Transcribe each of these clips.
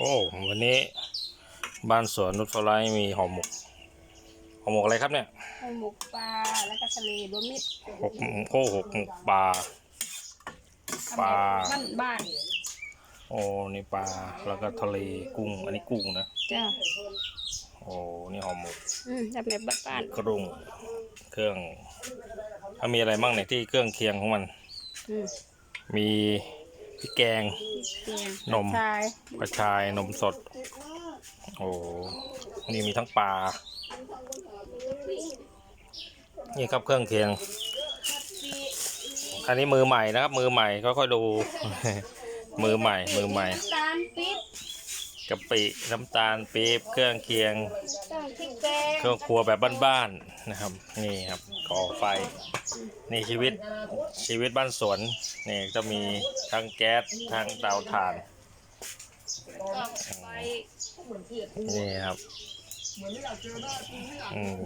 โอ้วันนี้ บ้านสวนนุชฟลายมีห่อหมกห่อหมกอะไรครับเนี่ยให้หมกปลาแล้วก็ทะเลรวมมิตรหกโอ้หกหมกปลาปลาบ้านบ้านโอ้นี่ปลาแล้วก็ทะเลกุ้ง อันนี้กุ้งนะจ้าโอ้นี่ห่อหมกอืมแบบแบบบ้านกรุงเครื่องถ้ามีอะไรบ้างเนี่ยที่เครื่องเคียงของมันๆอืมมี พริกแกงเตียงนม ชายกระชายนมสด โอ้นี่มีทั้งปลา นี่ครับเครื่องเคียง อันนี้มือใหม่นะครับ มือใหม่ค่อยๆดู มือใหม่ มือใหม่ตาลปิ๊บกะปิน้ำตาลปี๊บเครื่องเคียงต้องพริกแกงเครื่องครัวแบบบ้านๆนะครับ นี่ครับ ก่อไฟ นี่ชีวิตชีวิตบ้านสวนนี่จะมีทั้งแก๊สทั้งเตาถ่านก็ไปนี่ครับอืม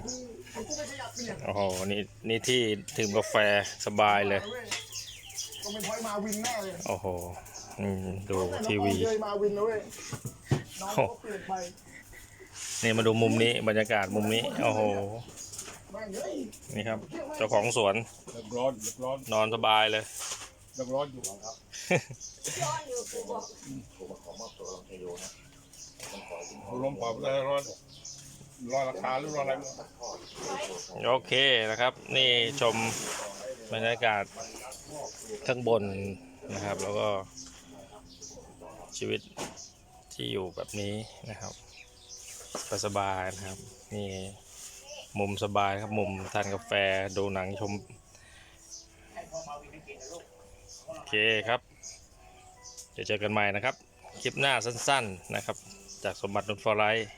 โอ้โหนี่นี่ที่ถึงกาแฟสบายเลยก็เป็นพอยมาวินแน่เลยโอ้โหอืมดูทีวีเลยมาวินนะเว้ยน้องเขาเปลี่ยนไปนี่มาดูมุมนี้บรรยากาศมุมนี้ โอ้โหแม่งเฮ้ย นี่ครับ เจ้าของสวนเรียบร้อนเรียบร้อนนอนสบายเลยเรียบร้อนอยู่ครับลมปรับได้ร้อนร้อนราคาหรือร้อนอะไรไม่รู้โอเคนะครับ นี่ชมบรรยากาศข้างบนนะครับ แล้วก็ชีวิตที่อยู่แบบนี้นะครับสบายๆนะครับนี่ มุมสบายครับมุมทานกาแฟดูหนังชม โอเคครับ เดี๋ยวเจอกันใหม่นะครับ คลิปหน้าสั้น ๆนะครับ จากสมบัตินุนฟอร์ไลท์